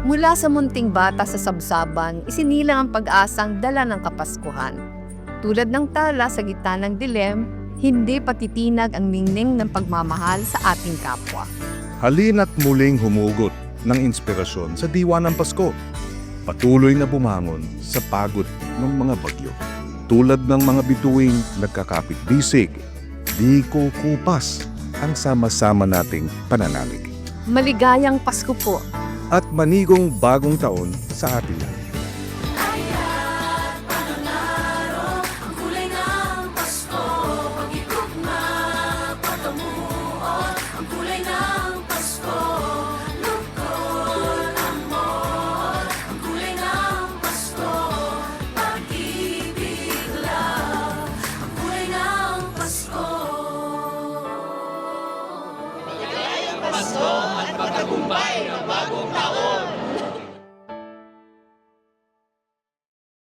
Mula sa munting bata sa sabsaban, isinilang ang pag-asang dala ng Kapaskuhan. Tulad ng tala sa gitna ng dilem, hindi patitinag ang ningning ng pagmamahal sa ating kapwa. Halina't muling humugot ng inspirasyon sa diwa ng Pasko. Patuloy na bumangon sa pagod ng mga bagyo. Tulad ng mga bituing nagkakapit bisig, di ko kupas ang sama-sama nating pananalig. Maligayang Pasko po! At manigong bagong taon sa lahat. Pagtagumpay ng bagong taon.